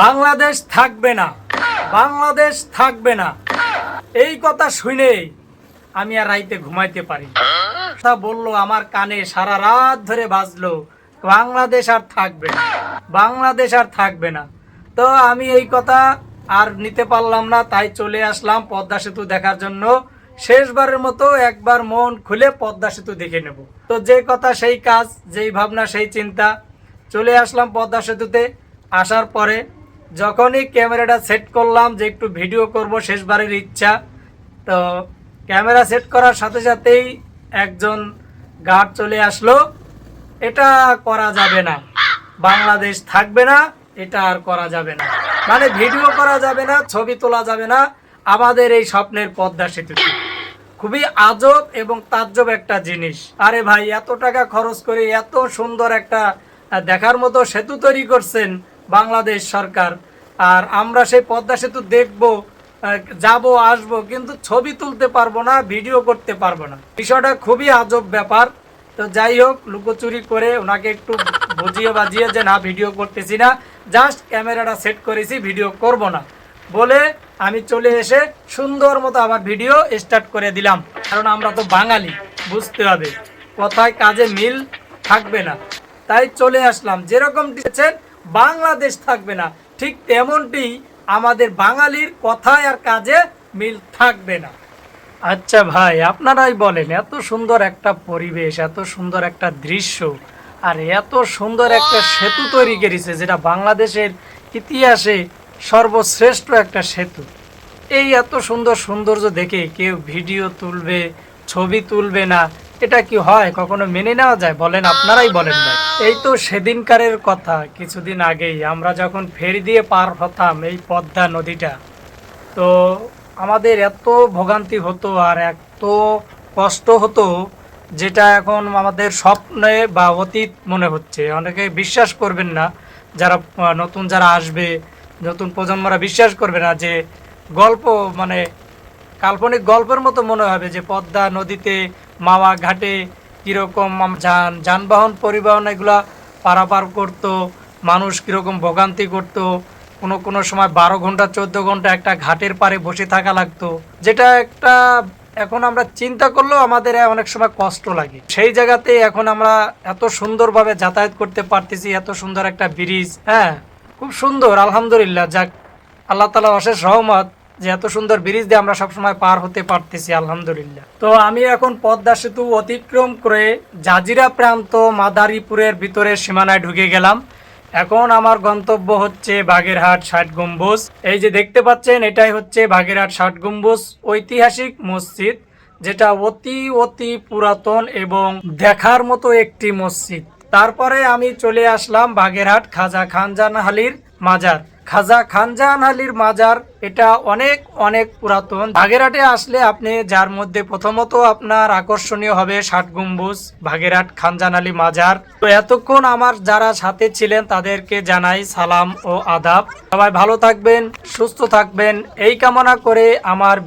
বাংলাদেশ থাকবে না। বাংলাদেশ থাকবে না। এই কথা শুনে আমি আর রাইতে ঘুমাইতে পারি। তা বলল, আমার কানে সারা রাত ধরে বাজলো, বাংলাদেশ আর থাকবে না। বাংলাদেশ আর থাকবে না। তো আমি এই কথা আর নিতে পারলাম না, তাই চলে আসলাম পদ্মা সেতু দেখার জন্য। শেষবারের মতো একবার মন খুলে পদ্মা সেতু দেখে নেব। তো যে কথা, সেই কাজ, যেই ভাবনা, সেই চিন্তা, চলে আসলাম পদ্মা সেতুতে। আসার পরে যখনই ক্যামেরাটা সেট করলাম যে একটু ভিডিও করব, শেষবারের ইচ্ছা, তো ক্যামেরা সেট করার সাথে সাথেই একজন গার্ড চলে আসলো। এটা করা যাবে না। বাংলাদেশ থাকবে না, এটা আর করা যাবে না। মানে ভিডিও করা যাবে না, ছবি তোলা যাবে না। আমাদের এই স্বপ্নের পদ্মা সেতুতে খুবই আজব এবং তাজ্জব একটা জিনিস। আরে ভাই, এত টাকা খরচ করে এত সুন্দর একটা দেখার মতো সেতু তৈরি করছেন। বাংলাদেশ সরকার। আর আমরা সেই পদ্মা সেতু দেখব যাব, আসব, কিন্তু ছবি তুলতে পারব না, ভিডিও করতে পারব না। বিষয়টা খুবই আজব ব্যাপার। তো যাই হোক, লুকোচুরি করে ওনাকে একটু বুঝিয়ে বাজিয়ে যে, না, ভিডিও করতেছি না, জাস্ট ক্যামেরাটা সেট করেছি, ভিডিও করব না। বলে আমি চলে এসে সুন্দর মতো আবার ভিডিও স্টার্ট করে দিলাম। কারণ আমরা তো বাঙালি, বুঝতে হবে। কথায় কাজে মিল থাকবে না। তাই চলে আসলাম। যেরকম দিয়েছেন বাংলাদেশ থাকবে না। ঠিক তেমনটি আমাদের বাঙালির কথায় আর কাজে মিল থাকবে না। আচ্ছা ভাই, আপনারাই বলেন, এত সুন্দর একটা পরিবেশ, এত সুন্দর একটা দৃশ্য, আর এত সুন্দর একটা সেতু তৈরি করেছে, যেটা বাংলাদেশের ইতিহাসে সর্বশ্রেষ্ঠ একটা সেতু। এই এত সুন্দর সৌন্দর্য দেখে কেউ ভিডিও তুলবে, ছবি তুলবে না এটা কি হয়? কখনো মেনে নেওয়া যায়? বলেন, আপনারাই বলেন ভাই। এই তো সেদিনকারের কথা, কিছুদিন আগেই। আমরা যখন ফেরি দিয়ে পার হতাম এই পদ্মা নদীটা, তো আমাদের এত ভোগান্তি হতো আর এত কষ্ট হতো, যেটা এখন আমাদের স্বপ্নে বা অতীত মনে হচ্ছে। অনেকে বিশ্বাস করবেন না, যারা নতুন যারা আসবে, নতুন প্রজন্মরা বিশ্বাস করবে না যে গল্প মানে কাল্পনিক গল্পের মতো মনে হবে যে পদ্মা নদীতে মাওয়া ঘাটে কীরকম যান যানবাহন পরিবহন এগুলা পারাপার করতো, মানুষ কীরকম ভোগান্তি করতো, কোনো কোনো সময় বারো ঘণ্টা, চোদ্দ ঘণ্টা একটা ঘাটের পারে বসে থাকা লাগতো। যেটা একটা এখন আমরা চিন্তা করলেও আমাদের অনেক সময় কষ্ট লাগে। সেই জায়গাতে এখন আমরা এত সুন্দরভাবে যাতায়াত করতে পারতেছি, এত সুন্দর একটা ব্রিজ হ্যাঁ খুব সুন্দর, আলহামদুলিল্লাহ, যাক, আল্লাহ তালা অশেষ রহমত। যে এত সুন্দর ব্রিজ দিয়ে আমরা সবসময় পার হতে পারতেছি, আলহামদুলিল্লাহ। তো আমি এখন পদ্মা সেতু অতিক্রম করে জাজিরা প্রান্ত মাদারীপুরের ভিতরে সীমানায় ঢুকে গেলাম। এখন আমার গন্তব্য হচ্ছে বাগেরহাট ষাট গম্বুজ। এই যে দেখতে পাচ্ছেন, এটাই হচ্ছে বাগেরহাট ষাট গম্বুজ ঐতিহাসিক মসজিদ, যেটা অতি অতি পুরাতন এবং দেখার মতো একটি মসজিদ। তারপরে আমি চলে আসলাম বাগেরহাট খাজা খানজান মাজার। খাজা খানজাহান আলীর মাজার, এটা অনেক অনেক পুরাতন। বাগেরহাটে আসলে আপনি, যার মধ্যে প্রথমত আপনার আকর্ষণীয় হবে ষাট গম্বুজ, বাগেরহাট খানজান আলী মাজার। তো এতক্ষণ আমার যারা সাথে ছিলেন, তাদেরকে জানাই সালাম ও আদাব। সবাই ভালো থাকবেন, সুস্থ থাকবেন। এই কামনা করে আমার